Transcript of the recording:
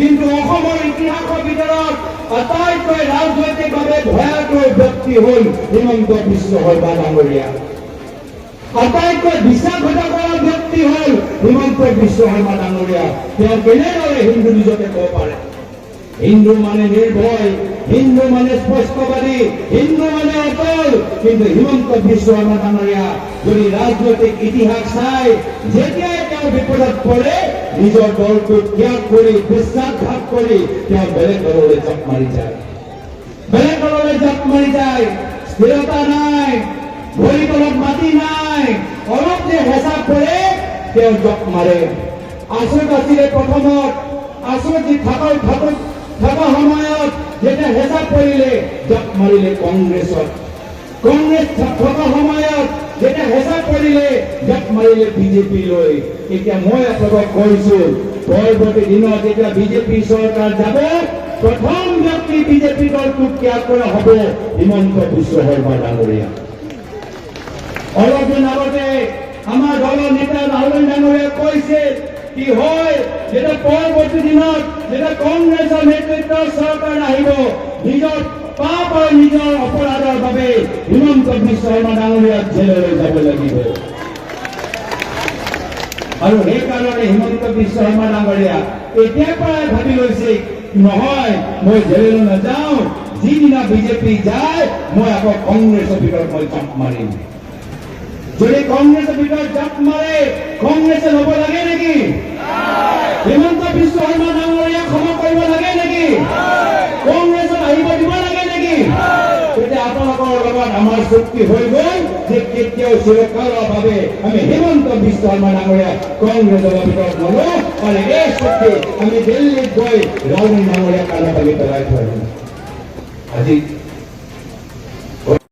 কিন্তু অসমৰ ইতিহাসৰ ভিতৰত আটাইতকৈ ৰাজনৈতিকভাৱে ভয়াতুৰ ব্যক্তি হ'ল হিমন্ত বিশ্ব শৰ্মা ডাঙৰীয়া। আটাইতকৈ বিশ্বাসঘাতকৰ ব্যক্তি হ'ল হিমন্ত বিশ্ব শৰ্মা ডাঙৰীয়া। তেওঁ কেনেদৰে হিন্দু নিজকে ক'ব পাৰে? হিন্দু মানে নিৰ্ভয়, হিন্দু মানে স্পষ্টবাদী, হিন্দু মানে অটল। কিন্তু হিমন্ত বিশ্ব শৰ্মা ডাঙৰীয়া যদি ৰাজনৈতিক ইতিহাস চাই, যেতিয়াই বিপদত পৰে নিজৰ দলটোক ত্যাগ কৰি বিশ্বাসঘাত কৰি তেওঁ বেলেগ জাপ মাৰি যায়। বেলেগ জাপ মাৰি যায় স্থিৰতা নাই ভৰি মাটি নাই অলপ যে হেঁচা পৰে তেওঁ জাপ মাৰে আচুত আছিলে প্ৰথমত আচুত যি থাকৰ থাকক, থকা সময়ত যেতিয়া হেঁচা পৰিলে জাপ মাৰিলে কংগ্ৰেছত কংগ্ৰেছ থকা সময়ত যেতিয়া হেঁচা পৰিলে জাপ মাৰিলে বিজেপিলৈ এতিয়া মই আপোনালোকক কৈছো, পৰৱৰ্তী দিনত যেতিয়া বিজেপি চৰকাৰ যাব, প্ৰথম ব্যক্তি বিজেপি দলটোক ত্যাগ কৰা হ'ব হিমন্ত বিশ্ব শৰ্মা ডাঙৰীয়া। অলপ দিন আগতে আমাৰ দলৰ নেতা ৰাহুল ডাঙৰীয়াই কৈছে কি হয়, যেতিয়া পৰৱৰ্তী দিনত যেতিয়া কংগ্ৰেছৰ নেতৃত্বৰ চৰকাৰ আহিব, নিজৰ পাপ আৰু নিজৰ অপৰাধৰ বাবে হিমন্ত বিশ্ব শৰ্মা ডাঙৰীয়াক জেললৈ যাব লাগিব। আৰু সেইকাৰণে হিমন্ত বিশ্ব শৰ্মা ডাঙৰীয়া এতিয়াৰ পৰাই ভাবি লৈছে, নহয়, মই জেললৈ নাযাওঁ, যিদিনা বিজেপি যায়, মই আকৌ কংগ্ৰেছৰ ভিতৰত মই জাপ মাৰিম। যদি কংগ্ৰেছৰ ভিতৰত জাপ মাৰে, কংগ্ৰেছে ল'ব লাগে নেকি হিমন্ত বিশ্ব শৰ্মা ডাঙৰীয়াক ক্ষমা কৰিব লাগে নেকি কংগ্ৰেছত আহিব দিব লাগে নেকি তেতিয়া আপোনালোকৰ আমার শক্তি চুক্তি যে কেতিয়াও চিৰকালৰ বাবে আমি হেমন্ত বিশ্ব শর্মা ডাঙৰীয়া কংগ্রেস ভিতৰত নলো আৰু এই শক্তি আমি দিল্লির গৈ ৰাহুল ডাঙৰীয়াক কাণত পাবে থৈ আজি